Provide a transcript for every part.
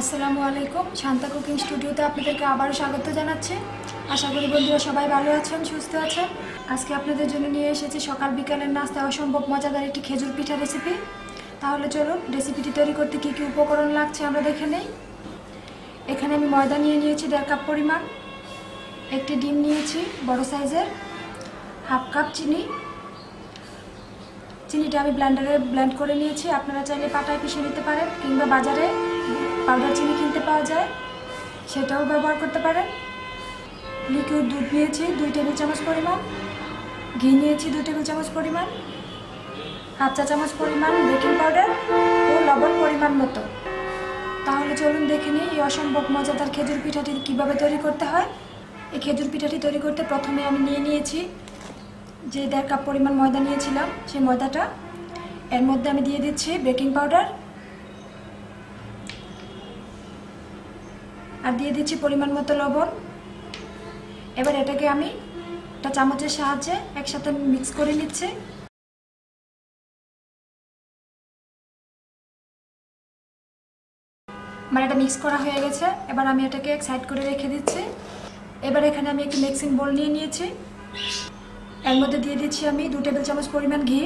আসসালামু আলাইকুম, শান্তা কুকিং স্টুডিওতে আপনাদেরকে আবারও স্বাগত জানাচ্ছি। আশা করি বন্ধুরা সবাই ভালো আছেন, সুস্থ আছেন। আজকে আপনাদের জন্য নিয়ে এসেছি সকাল বিকালের নাস্তা অসম্ভব মজাদার একটি খেজুর পিঠা রেসিপি তাহলে চলুন রেসিপিটি তৈরি করতে কী কী উপকরণ লাগছে আমরা দেখে নেই। এখানে আমি ময়দা নিয়ে নিয়েছি দেড় কাপ পরিমাণ। একটি ডিম নিয়েছি বড় সাইজের। হাফ কাপ চিনি। চিনিটা আমি ব্লেন্ডারে ব্লেন্ড করে নিয়েছি। আপনারা চাইলে পাটায় পিষে নিতে পারেন কিংবা বাজারে পাউডার চিনি কিনতে পাওয়া যায়? সেটাও ব্যবহার করতে পারেন। লিকুইড দুধ নিয়েছি, দুই টেবিল চামচ পরিমাণ। ঘি নিয়েছি, দুই টেবিল চামচ পরিমাণ। হাফ চা চামচ পরিমাণ বেকিং পাউডার ও লবণ পরিমাণ মতো। তাহলে চলুন দেখে নিই এই অসম্ভব মজাদার খেজুর পিঠাটি কীভাবে তৈরি করতে হয়। এই খেজুর পিঠাটি তৈরি করতে প্রথমে আমি নিয়ে নিয়েছি যে দেড় কাপ পরিমাণ ময়দা নিয়েছিলাম, সেই ময়দাটা। এর মধ্যে আমি দিয়ে দিচ্ছি বেকিং পাউডার। আর দিয়ে দিচ্ছি পরিমাণ মতো লবণ। এবার এটাকে আমি একটা চামচের সাহায্যে একসাথে মিক্স করে নিচ্ছি। আমার এটা মিক্স করা হয়ে গেছে। এবার আমি এটাকে এক সাইড করে রেখে দিচ্ছি। এবার এখানে আমি একটি মিক্সিং বোল নিয়ে নিয়েছি। এর মধ্যে দিয়ে দিচ্ছি আমি দু টেবিল চামচ পরিমাণ ঘি।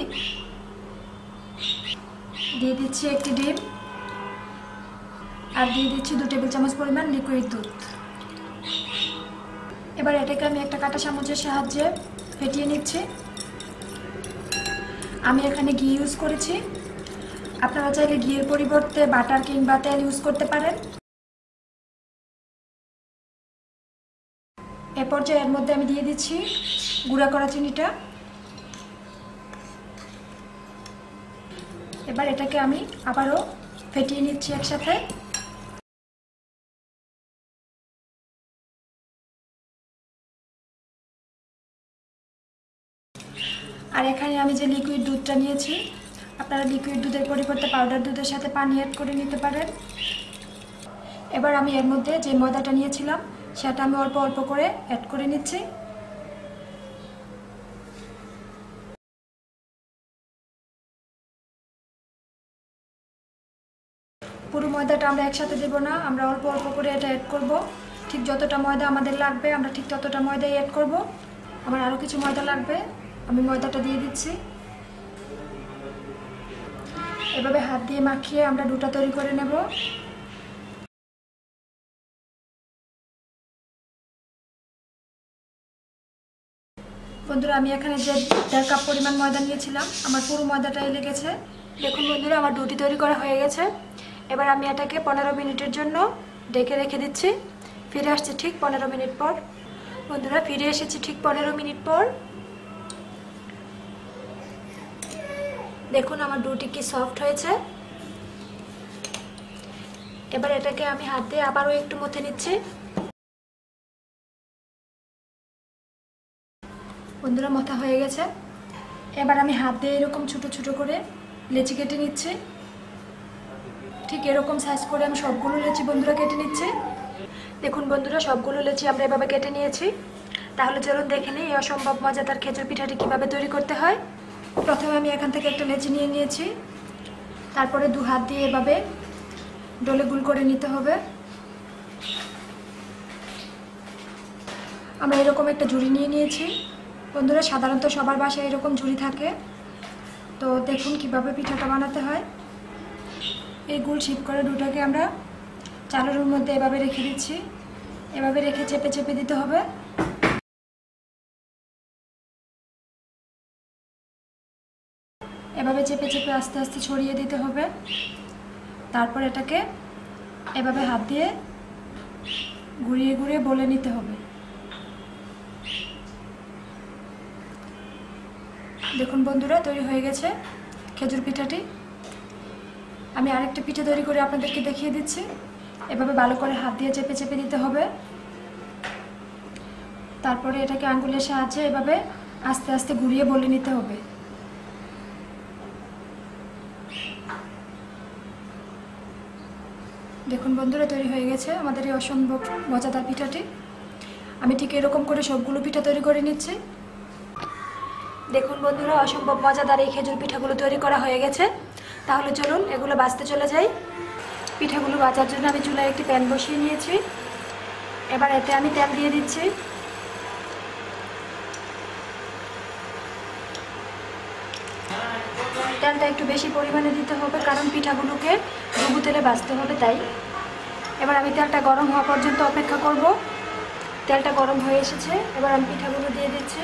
দিয়ে দিচ্ছি একটি ডিম। আর দিয়ে দিচ্ছি দু টেবিল চামচ পরিমাণ লিকুইড দুধ। এবার এটাকে আমি একটা কাঁটা চামচের সাহায্যে ফেটিয়ে নিচ্ছি। আমি এখানে ঘি ইউজ করেছি। আপনারা চাইলে ঘিয়ের পরিবর্তে বাটার কিংবা তেল ইউজ করতে পারেন। এ পর্যায়ে এর মধ্যে আমি দিয়ে দিচ্ছি গুঁড়া করা চিনিটা। এবার এটাকে আমি আবারও ফেটিয়ে নিচ্ছি একসাথে। আমি যে লিকুইড দুধটা নিয়েছি, আপনারা লিকুইড দুধের পরিবর্তে পাউডার দুধের সাথে পানি অ্যাড করে নিতে পারেন। এবার আমি এর মধ্যে যে ময়দাটা নিয়েছিলাম, সেটা আমি অল্প অল্প করে অ্যাড করে নিচ্ছি। পুরো ময়দাটা আমরা একসাথে দেব না, আমরা অল্প অল্প করে এটা অ্যাড করব। ঠিক যতটা ময়দা আমাদের লাগবে, আমরা ঠিক ততটা ময়দাই অ্যাড করব। আমার আরও কিছু ময়দা লাগবে। আমি ময়দাটা দিয়ে দিচ্ছি। এভাবে হাত দিয়ে মাখিয়ে আমরা ডুটা তৈরি করে নেব। বন্ধুরা, আমি এখানে যে দেড় কাপ পরিমাণ ময়দা নিয়েছিলাম, আমার পুরো ময়দাটাই লেগেছে দেখুন বন্ধুরা, আমার ডুটি তৈরি করা হয়ে গেছে। এবার আমি এটাকে পনেরো মিনিটের জন্য ডেকে রেখে দিচ্ছি। ফিরে আসছি ঠিক পনেরো মিনিট পর। বন্ধুরা, ফিরে এসেছি ঠিক পনেরো মিনিট পর। দেখুন আমার ডুটি কি সফট হয়েছে। এবার এটাকে আমি হাত দিয়ে আবারও একটু মথে নিচ্ছি। বন্ধুরা, মথা হয়ে গেছে। এবার আমি হাত দিয়ে এরকম ছোট ছোট করে লেচি কেটে নিচ্ছি। ঠিক এরকম সাইজ করে আমি সবগুলো লেচি বন্ধুরা কেটে নিচ্ছি। দেখুন বন্ধুরা, সবগুলো লেচি আমরা এভাবে কেটে নিয়েছি। তাহলে চলুন দেখে নিই এই অসম্ভব মজাদার খেজুর পিঠাটি কীভাবে তৈরি করতে হয়। প্রথমে আমি এখান থেকে একটা লেচি নিয়ে নিয়েছি। তারপরে দু হাত দিয়ে এভাবে ডলে গুল করে নিতে হবে। আমরা এরকম একটা ঝুড়ি নিয়ে নিয়েছি। বন্ধুরা, সাধারণত সবার বাসায় এরকম ঝুড়ি থাকে। তো দেখুন কীভাবে পিঠাটা বানাতে হয়। এই গুল শিপ করে দুটাকে আমরা চালের মধ্যে এভাবে রেখে দিচ্ছি। এভাবে রেখে চেপে চেপে দিতে হবে। এভাবে চেপে চেপে আস্তে আস্তে ছড়িয়ে দিতে হবে। তারপর এটাকে এভাবে হাত দিয়ে ঘুরিয়ে ঘুরিয়ে বলে নিতে হবে। দেখুন বন্ধুরা, তৈরি হয়ে গেছে খেজুর পিঠাটি। আমি আরেকটা পিঠে তৈরি করে আপনাদেরকে দেখিয়ে দিচ্ছি। এভাবে ভালো করে হাত দিয়ে চেপে চেপে দিতে হবে। তারপরে এটাকে আঙ্গুলের সাহায্যে এভাবে আস্তে আস্তে ঘুরিয়ে বলে নিতে হবে। দেখুন বন্ধুরা, তৈরি হয়ে গেছে আমাদের এই অসম্ভব মজাদার পিঠাটি। আমি ঠিক এরকম করে সবগুলো পিঠা তৈরি করে নিচ্ছি। দেখুন বন্ধুরা, অসম্ভব মজাদার এই খেজুর পিঠাগুলো তৈরি করা হয়ে গেছে। তাহলে চলুন, এগুলো বাঁচতে চলে যাই। পিঠাগুলো বাঁচার জন্য আমি চুলায় একটি প্যান বসিয়ে নিয়েছি। এবার এতে আমি তেল দিয়ে দিচ্ছি। তেলটা একটু বেশি পরিমাণে দিতে হবে, কারণ পিঠাগুলোকে ডুবু তেলে বাঁচতে হবে তাই। এবার আমি তেলটা গরম হওয়া পর্যন্ত অপেক্ষা করব। তেলটা গরম হয়ে এসেছে, এবার আমি পিঠাগুলো দিয়ে দিচ্ছি।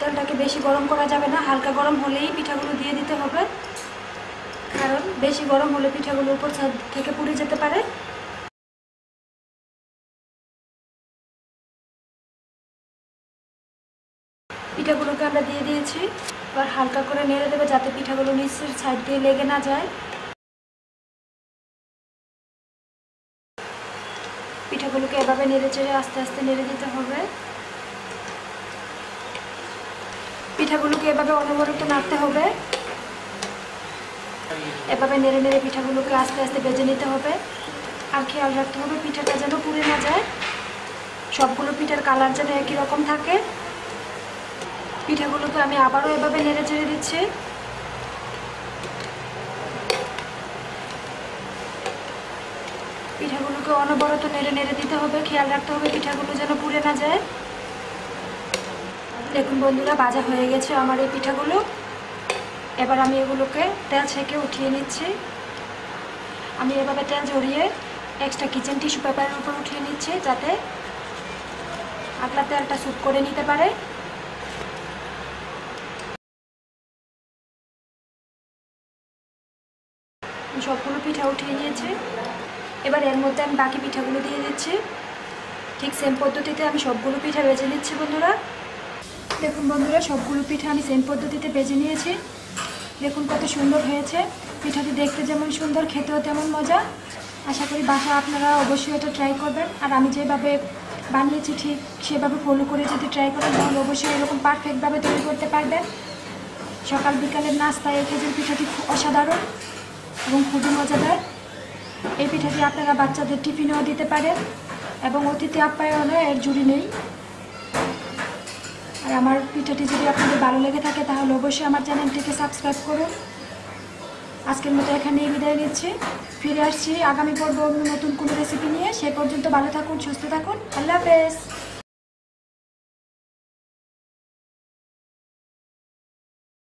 তেলটাকে বেশি গরম করা যাবে না, হালকা গরম হলেই পিঠাগুলো দিয়ে দিতে হবে। কারণ বেশি গরম হলে পিঠাগুলো উপর থেকে পুড়ে যেতে পারে। পিঠাগুলোকে আমরা দিয়ে দিয়েছি। এবার হালকা করে নেড়ে দেবে যাতে পিঠাগুলো নিচের সাইড দিয়ে লেগে না যায়। পিঠাগুলোকে এভাবে নেড়ে চেড়ে আস্তে আস্তে নেড়ে দিতে হবে। পিঠাগুলোকে এভাবে অনবরত নাড়তে হবে। এভাবে নেড়ে নেড়ে পিঠাগুলোকে আস্তে আস্তে বেজে নিতে হবে। আর খেয়াল রাখতে হবে পিঠাটা যেন পুড়ে না যায়। সবগুলো পিঠার কালার যেন একই রকম থাকে। পিঠাগুলোকে আমি আবারও এভাবে নেড়ে চেড়ে দিচ্ছি। পিঠাগুলোকে অনবরত নেড়ে নেড়ে দিতে হবে, খেয়াল রাখতে হবে পিঠাগুলো যেন পুড়ে না যায়। দেখুন বন্ধুরা ভাজা হয়ে গেছে আমার এই পিঠাগুলো। এবার আমি এগুলোকে তেল ছেঁকে উঠিয়ে নিচ্ছি। আমি এভাবে তেল ঝরিয়ে এক্সট্রা কিচেন টিস্যু পেপারের উপর উঠিয়ে নিচ্ছি যাতে আগলা তেলটা স্যুপ করে নিতে পারে। সবগুলো পিঠা উঠিয়ে নিয়েছি। এবার এর মধ্যে আমি বাকি পিঠাগুলো দিয়ে দিচ্ছি। ঠিক সেম পদ্ধতিতে আমি সবগুলো পিঠা বেজে নিচ্ছি বন্ধুরা। দেখুন বন্ধুরা, সবগুলো পিঠা আমি সেম পদ্ধতিতে বেজে নিয়েছি। দেখুন কত সুন্দর হয়েছে। পিঠাটি দেখতে যেমন সুন্দর, খেতেও তেমন মজা। আশা করি বাসা আপনারা অবশ্যই এটা ট্রাই করবেন। আর আমি যেভাবে বানিয়েছি ঠিক সেভাবে ফলো করে যদি ট্রাই করেন, তাহলে অবশ্যই এরকম পারফেক্টভাবে তৈরি করতে পারবেন। সকাল বিকালের নাস্তায় এই খেজুর পিঠাটি অসাধারণ। এবং খুবই মজাদার। এই পিঠাটি আপনারা বাচ্চাদের টিফিনেও দিতে পারেন এবং অতিথি আপ্যায়নে এর জুড়ি নেই। আর আমার পিঠাটি যদি আপনাদের ভালো লেগে থাকে, তাহলে অবশ্যই আমার চ্যানেলটিকে সাবস্ক্রাইব করুন। আজকের মতো এখানেই বিদায় নিচ্ছি। ফিরে আসছি আগামী পর্ব নতুন কোনো রেসিপি নিয়ে। সে পর্যন্ত ভালো থাকুন, সুস্থ থাকুন। আল্লাহ হাফেজ।